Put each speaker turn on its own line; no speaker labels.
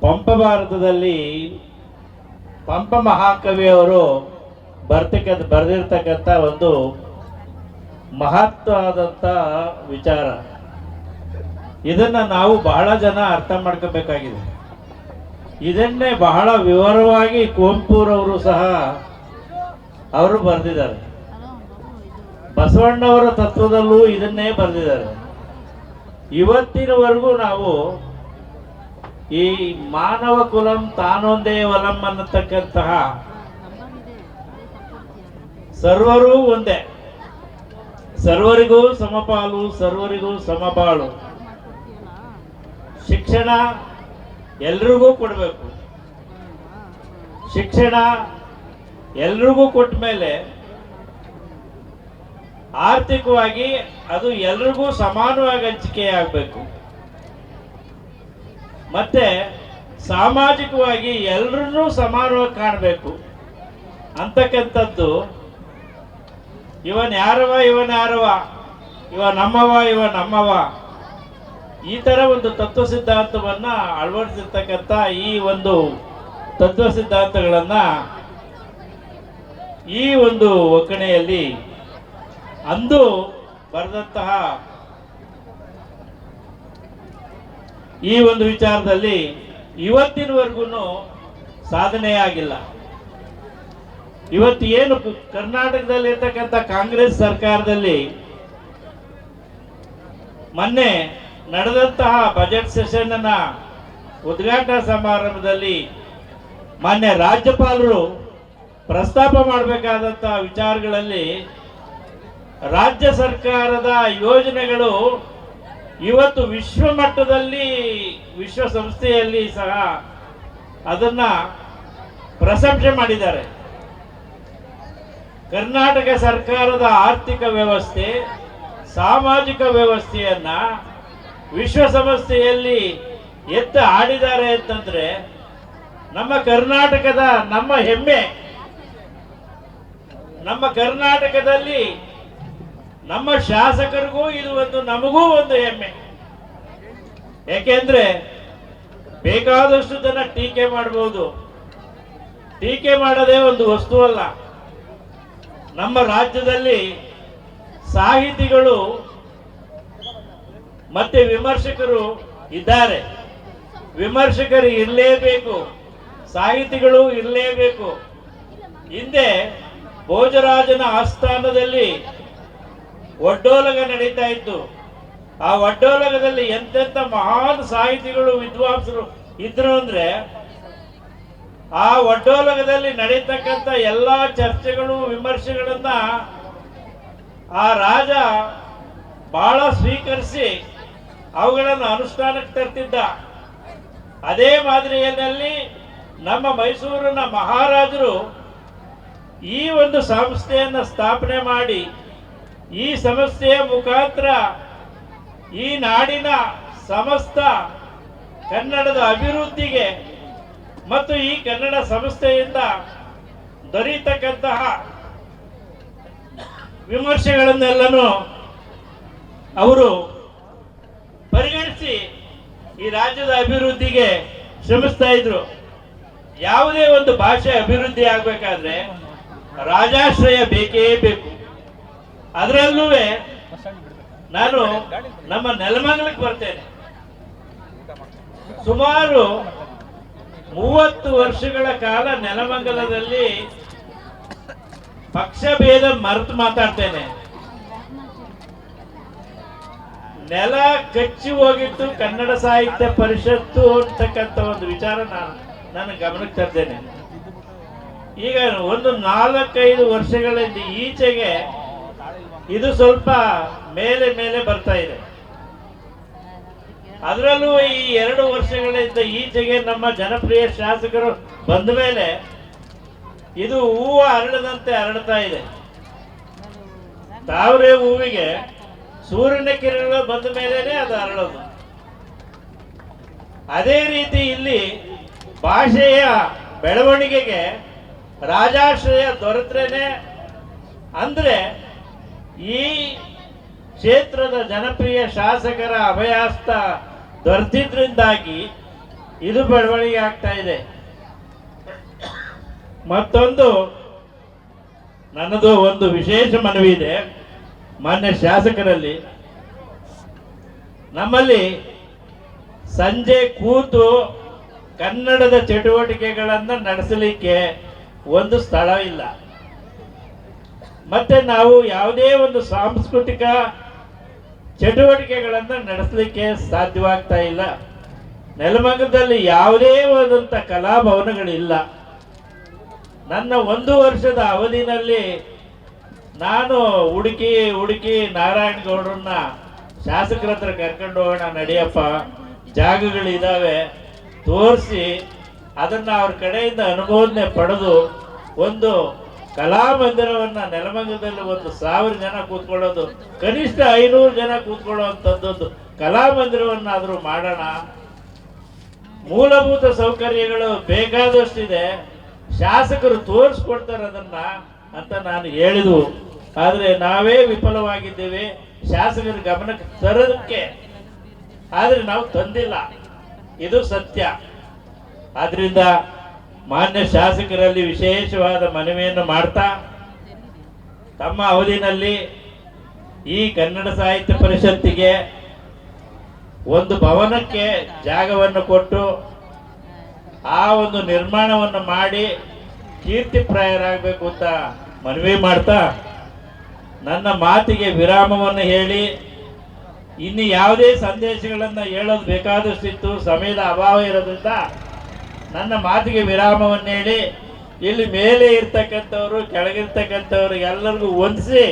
ಪಂಪ ಭಾರತದಲ್ಲಿ ಪಂಪ ಮಹಾಕವಿಯವರು ಬರ್ತಕ್ಕ ಬರೆದಿರ್ತಕ್ಕಂಥ ಒಂದು ಮಹತ್ವವಾದಂಥ ವಿಚಾರ. ಇದನ್ನ ನಾವು ಬಹಳ ಜನ ಅರ್ಥ ಮಾಡ್ಕೋಬೇಕಾಗಿದೆ. ಇದನ್ನೇ ಬಹಳ ವಿವರವಾಗಿ ಕುವೆಂಪುರವರು ಸಹ ಅವರು ಬರೆದಿದ್ದಾರೆ. ಬಸವಣ್ಣವರ ತತ್ವದಲ್ಲೂ ಇದನ್ನೇ ಬರೆದಿದ್ದಾರೆ. ಇವತ್ತಿನವರೆಗೂ ನಾವು ಈ ಮಾನವ ಕುಲಂ ತಾನೊಂದೇ ವಲಂ ಅನ್ನತಕ್ಕಂತಹ ಸರ್ವರೂ ಒಂದೇ. ಸರ್ವರಿಗೂ ಸಮಪಾಲು, ಸರ್ವರಿಗೂ ಸಮಪಾಳು ಶಿಕ್ಷಣ ಎಲ್ರಿಗೂ ಕೊಡಬೇಕು. ಶಿಕ್ಷಣ ಎಲ್ರಿಗೂ ಕೊಟ್ಟ ಮೇಲೆ ಆರ್ಥಿಕವಾಗಿ ಅದು ಎಲ್ರಿಗೂ ಸಮಾನವಾಗಿ ಹಂಚಿಕೆ ಆಗಬೇಕು ಮತ್ತೆ ಸಾಮಾಜಿಕವಾಗಿ ಎಲ್ಲರನ್ನೂ ಸಮಾರೋಹ ಕಾಣಬೇಕು. ಅಂತಕ್ಕಂಥದ್ದು, ಇವನ್ ಯಾರವ ಇವನ್ ಯಾರವ, ಇವ ನಮ್ಮವ ಇವ ನಮ್ಮವ, ಈ ಥರ ಒಂದು ತತ್ವ ಸಿದ್ಧಾಂತವನ್ನ ಅಳವಡಿಸಿರ್ತಕ್ಕಂಥ ಈ ಒಂದು ತತ್ವ ಸಿದ್ಧಾಂತಗಳನ್ನ ಈ ಒಂದು ಒಕ್ಕಣೆಯಲ್ಲಿ ಅಂದು ಬರೆದಂತಹ ಈ ಒಂದು ವಿಚಾರದಲ್ಲಿ ಇವತ್ತಿನವರೆಗೂ ಸಾಧನೆ ಆಗಿಲ್ಲ ಇವತ್ತು ಏನು ಕರ್ನಾಟಕದಲ್ಲಿ ಇರ್ತಕ್ಕಂಥ ಕಾಂಗ್ರೆಸ್ ಸರ್ಕಾರದಲ್ಲಿ ಮೊನ್ನೆ ನಡೆದಂತಹ ಬಜೆಟ್ ಸೆಷನ್ ಅನ್ನ ಉದ್ಘಾಟನಾ ಸಮಾರಂಭದಲ್ಲಿ ಮಾನ್ಯ ರಾಜ್ಯಪಾಲರು ಪ್ರಸ್ತಾಪ ಮಾಡಬೇಕಾದಂತಹ ವಿಚಾರಗಳಲ್ಲಿ ರಾಜ್ಯ ಸರ್ಕಾರದ ಯೋಜನೆಗಳು ಇವತ್ತು ವಿಶ್ವ ಮಟ್ಟದಲ್ಲಿ ವಿಶ್ವಸಂಸ್ಥೆಯಲ್ಲಿ ಸಹ ಅದನ್ನ ಪ್ರಶಂಸೆ ಮಾಡಿದ್ದಾರೆ. ಕರ್ನಾಟಕ ಸರ್ಕಾರದ ಆರ್ಥಿಕ ವ್ಯವಸ್ಥೆ, ಸಾಮಾಜಿಕ ವ್ಯವಸ್ಥೆಯನ್ನ ವಿಶ್ವಸಂಸ್ಥೆಯಲ್ಲಿ ಎತ್ತ ಆಡಿದ್ದಾರೆ ಅಂತಂದ್ರೆ ನಮ್ಮ ಕರ್ನಾಟಕದ ನಮ್ಮ ಹೆಮ್ಮೆ. ನಮ್ಮ ಕರ್ನಾಟಕದಲ್ಲಿ ನಮ್ಮ ಶಾಸಕರಿಗೂ ಇದು ಒಂದು, ನಮಗೂ ಒಂದು ಹೆಮ್ಮೆ. ಏಕೆಂದ್ರೆ ಬೇಕಾದಷ್ಟು ಜನ ಟೀಕೆ ಮಾಡಬಹುದು ಟೀಕೆ ಮಾಡದೇ ಒಂದು ವಸ್ತು ಅಲ್ಲ. ನಮ್ಮ ರಾಜ್ಯದಲ್ಲಿ ಸಾಹಿತಿಗಳು ಮತ್ತೆ ವಿಮರ್ಶಕರು ಇದ್ದಾರೆ. ವಿಮರ್ಶಕರು ಇರಲೇಬೇಕು. ಸಾಹಿತಿಗಳು ಇರಲೇಬೇಕು. ಹಿಂದೆ ಭೋಜರಾಜನ ಆಸ್ಥಾನದಲ್ಲಿ ಒಡ್ಡೋಲಗ ನಡೀತಾ ಇತ್ತು. ಆ ಒಡ್ಡೋಲಗದಲ್ಲಿ ಎಂತೆಂತ ಮಹಾನ್ ಸಾಹಿತಿಗಳು, ವಿದ್ವಾಂಸರು ಇದ್ರು ಅಂದ್ರೆ, ಆ ಒಡ್ಡೋಲಗದಲ್ಲಿ ನಡೀತಕ್ಕಂಥ ಎಲ್ಲಾ ಚರ್ಚೆಗಳು, ವಿಮರ್ಶೆಗಳನ್ನ ಆ ರಾಜ ಬಹಳ ಸ್ವೀಕರಿಸಿ ಅವುಗಳನ್ನು ಅನುಷ್ಠಾನಕ್ಕೆ ತರ್ತಿದ್ದ. ಅದೇ ಮಾದರಿಯಲ್ಲಿ ನಮ್ಮ ಮೈಸೂರಿನ ಮಹಾರಾಜರು ಈ ಒಂದು ಸಂಸ್ಥೆಯನ್ನು ಸ್ಥಾಪನೆ ಮಾಡಿ ಈ ಸಮಸ್ಯೆಯ ಮುಖಾಂತರ ಈ ನಾಡಿನ ಸಮಸ್ತ ಕನ್ನಡದ ಅಭಿವೃದ್ಧಿಗೆ ಮತ್ತು ಈ ಕನ್ನಡ ಸಂಸ್ಥೆಯಿಂದ ದೊರೆಯತಕ್ಕಂತಹ ವಿಮರ್ಶೆಗಳನ್ನೆಲ್ಲನೂ ಅವರು ಪರಿಗಣಿಸಿ ಈ ರಾಜ್ಯದ ಅಭಿವೃದ್ಧಿಗೆ ಶ್ರಮಿಸ್ತಾ ಇದ್ರು. ಯಾವುದೇ ಒಂದು ಭಾಷೆ ಅಭಿವೃದ್ಧಿ ಆಗಬೇಕಾದ್ರೆ ರಾಜಾಶ್ರಯ ಬೇಕೇ ಬೇಕು. ಅದರಲ್ಲೂ ನಾನು ನಮ್ಮ ನೆಲಮಂಗಲಕ್ಕೆ ಬರ್ತೇನೆ. ಸುಮಾರು ಮೂವತ್ತು ವರ್ಷಗಳ ಕಾಲ ನೆಲಮಂಗಲದಲ್ಲಿ ಪಕ್ಷ ಭೇದ ಮರೆತು ಮಾತಾಡ್ತೇನೆ. ನೆಲ ಕಚ್ಚಿ ಹೋಗಿತ್ತು ಕನ್ನಡ ಸಾಹಿತ್ಯ ಪರಿಷತ್ತು ಅಂತಕ್ಕಂಥ ಒಂದು ವಿಚಾರ ನಾನು ನನ್ನ ಗಮನಕ್ಕೆ ತರ್ತೇನೆ. ಈಗ ಒಂದು ನಾಲ್ಕೈದು ವರ್ಷಗಳಲ್ಲಿ ಈಚೆಗೆ ಇದು ಸ್ವಲ್ಪ ಮೇಲೆ ಮೇಲೆ ಬರ್ತಾ ಇದೆ. ಅದರಲ್ಲೂ ಈ ಎರಡು ವರ್ಷಗಳಿಂದ ಈಚೆಗೆ ನಮ್ಮ ಜನಪ್ರಿಯ ಶಾಸಕರು ಬಂದ ಮೇಲೆ ಇದು ಹೂವು ಅರಳದಂತೆ ಅರಳತಾ ಇದೆ. ತಾವರೆ ಹೂವಿಗೆ ಸೂರ್ಯನ ಕಿರಣಗಳು ಬಂದ ಮೇಲೇನೆ ಅದು ಅರಳೋದು. ಅದೇ ರೀತಿ ಇಲ್ಲಿ ಭಾಷೆಯ ಬೆಳವಣಿಗೆಗೆ ರಾಜಾಶ್ರಯ ದೊರೆತ್ರೇನೆ ಅಂದ್ರೆ ಈ ಕ್ಷೇತ್ರದ ಜನಪ್ರಿಯ ಶಾಸಕರ ಅಭಯಾಸ್ತ ದೊರೆತಿದ್ರಿಂದಾಗಿ ಇದು ಬೆಳವಣಿಗೆ ಆಗ್ತಾ ಇದೆ. ಮತ್ತೊಂದು, ನನ್ನದು ಒಂದು ವಿಶೇಷ ಮನವಿ ಇದೆ. ಮಾನ್ಯ ಶಾಸಕರಲ್ಲಿ, ನಮ್ಮಲ್ಲಿ ಸಂಜೆ ಕೂತು ಕನ್ನಡದ ಚಟುವಟಿಕೆಗಳನ್ನು ನಡೆಸಲಿಕ್ಕೆ ಒಂದು ಸ್ಥಳ ಇಲ್ಲ. ಮತ್ತೆ ನಾವು ಯಾವುದೇ ಒಂದು ಸಾಂಸ್ಕೃತಿಕ ಚಟುವಟಿಕೆಗಳನ್ನು ನಡೆಸಲಿಕ್ಕೆ ಸಾಧ್ಯವಾಗ್ತಾ ಇಲ್ಲ. ನೆಲಮಂಗದಲ್ಲಿ ಯಾವುದೇ ಆದಂಥ ಕಲಾಭವನಗಳಿಲ್ಲ ನನ್ನ ಒಂದು ವರ್ಷದ ಅವಧಿನಲ್ಲಿ ನಾನು ಹುಡುಕಿ ಹುಡುಕಿ ನಾರಾಯಣ ಗೌಡ್ರನ್ನ ಶಾಸಕರ ಹತ್ರ ಕರ್ಕೊಂಡು ಹೋಗೋಣ, ನಡಿಯಪ್ಪ. ಜಾಗಗಳಿದ್ದಾವೆ ತೋರಿಸಿ ಅದನ್ನ ಅವ್ರ ಕಡೆಯಿಂದ ಅನುಮೋದನೆ ಪಡೆದು ಒಂದು ಕಲಾಮಂದಿರವನ್ನ ನೆಲಮಂಗಲದಲ್ಲಿ ಒಂದು ಸಾವಿರ ಜನ ಕೂತ್ಕೊಳ್ಳೋದು, ಕನಿಷ್ಠ ಐನೂರು ಜನ ಕೂತ್ಕೊಳ್ಳುವಂಥದ್ದೊಂದು ಕಲಾಮಂದಿರವನ್ನಾದರೂ ಮಾಡೋಣ. ಮೂಲಭೂತ ಸೌಕರ್ಯಗಳು ಬೇಕಾದಷ್ಟಿದೆ. ಶಾಸಕರು ತೋರಿಸ್ಕೊಡ್ತಾರೆ ಅದನ್ನ ಅಂತ ನಾನು ಹೇಳಿದು ಆದರೆ ನಾವೇ ವಿಫಲವಾಗಿದ್ದೇವೆ. ಶಾಸಕರ ಗಮನಕ್ಕೆ ತರೋದಕ್ಕೆ. ಆದರೆ ನಾವು ತಂದಿಲ್ಲ. ಇದು ಸತ್ಯ. ಆದ್ರಿಂದ ಮಾನ್ಯ ಶಾಸಕರಲ್ಲಿ ವಿಶೇಷವಾದ ಮನವಿಯನ್ನು ಮಾಡ್ತಾ, ತಮ್ಮ ಅವಧಿನಲ್ಲಿ ಈ ಕನ್ನಡ ಸಾಹಿತ್ಯ ಪರಿಷತ್ತಿಗೆ ಒಂದು ಭವನಕ್ಕೆ ಜಾಗವನ್ನು ಕೊಟ್ಟು, ಆ ಒಂದು ನಿರ್ಮಾಣವನ್ನು ಮಾಡಿ ಕೀರ್ತಿಪ್ರಾಯರಾಗಬೇಕು ಅಂತ ಮನವಿ ಮಾಡ್ತಾ, ನನ್ನ ಮಾತಿಗೆ ವಿರಾಮವನ್ನು ಹೇಳಿ, ಇನ್ನು ಯಾವುದೇ ಸಂದೇಶಗಳನ್ನು ಹೇಳೋದು ಬೇಕಾದಷ್ಟಿತ್ತು, ಸಮಯದ ಅಭಾವ ಇರೋದ್ರಿಂದ ನನ್ನ ಮಾತಿಗೆ ವಿರಾಮವನ್ನು ಹೇಳಿ ಇಲ್ಲಿ ಮೇಲೆ ಇರ್ತಕ್ಕಂಥವ್ರು ಕೆಳಗಿರ್ತಕ್ಕಂಥವ್ರು ಎಲ್ಲರಿಗೂ ಹೊಂದಿಸಿ